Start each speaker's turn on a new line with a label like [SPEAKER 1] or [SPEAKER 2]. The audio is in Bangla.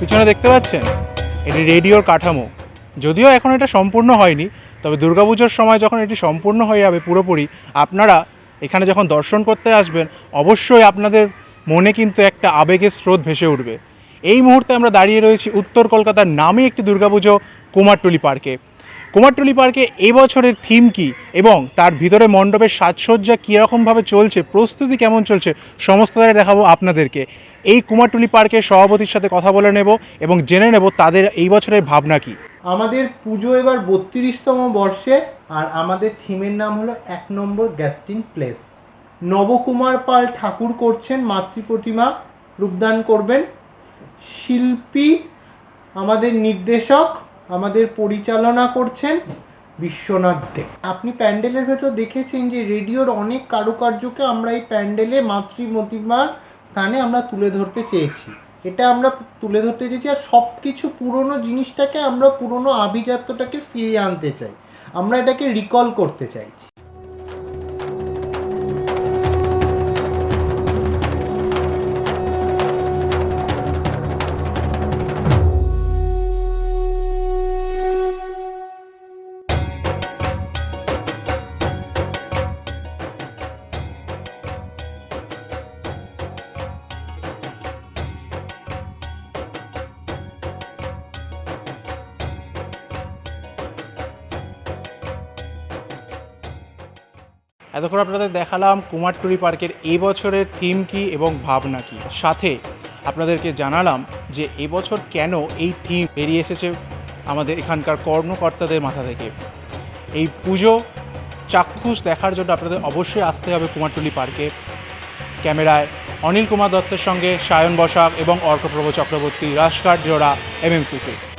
[SPEAKER 1] পিছনে দেখতে পাচ্ছেন? এটি রেডিওর কাঠামো। যদিও এখন এটা সম্পূর্ণ হয়নি, তবে দুর্গাপুজোর সময় যখন এটি সম্পূর্ণ হয়ে যাবে পুরোপুরি, আপনারা এখানে যখন দর্শন করতে আসবেন, অবশ্যই আপনাদের মনে কিন্তু একটা আবেগের স্রোত ভেসে উঠবে। এই মুহূর্তে আমরা দাঁড়িয়ে রয়েছি উত্তর কলকাতার নামে একটি দুর্গাপুজো কুমারটুলি পার্কে। কুমারটুলি পার্কে এবছরের থিম কি এবং তার ভিতরে মণ্ডপের সাজসজ্জা কীরকমভাবে চলছে, প্রস্তুতি কেমন চলছে সমস্ত সমস্তটাই দেখাবো আপনাদেরকে। এই কুমারটুলি পার্কের সভাপতির সাথে কথা বলে নেব এবং জেনে নেব তাদের এই বছরের ভাবনা কি।
[SPEAKER 2] আমাদের পুজো এবার বত্রিশতম বর্ষে আর আমাদের থিমের নাম হলো এক নম্বর গ্যাস্টিন প্লেস। নবকুমার পাল ঠাকুর করছেন মাতৃ প্রতিমা রূপদান করবেন। শিল্পী, আমাদের নির্দেশক আমাদের পরিচালনা করছেন বিশ্বনাথ দেব আপনি প্যান্ডেলের ভেতর দেখেছেন যে রেডিওর অনেক কারুকার্যকে আমরা এই প্যান্ডেলে মাতৃ প্রতিমার স্থানে আমরা তুলে ধরতে চেয়েছি। এটা আমরা তুলে ধরতে চেয়েছি আর সব কিছু পুরনো জিনিসটাকে আমরা পুরনো আভিজাত্যটাকে ফিরিয়ে আনতে চাই। আমরা এটাকে রিকল করতে চাইছি।
[SPEAKER 1] এতক্ষণ আপনাদের দেখালাম কুমারটুলি পার্কের এই বছরের থিম কি এবং ভাবনা কি। সাথে আপনাদেরকে জানালাম যে এবছর কেন এই থিম বেরিয়ে এসেছে আমাদের এখানকার কর্মকর্তাদের মাথা থেকে। এই পুজো চাক্ষুষ দেখার জন্য আপনাদের অবশ্যই আসতে হবে কুমারটুলি পার্কে। ক্যামেরায় অনিল কুমার দত্তের সঙ্গে সায়ন বসাক এবং অর্কপ্রভ চক্রবর্তী রাজকাট জোড়া এমএমসিসি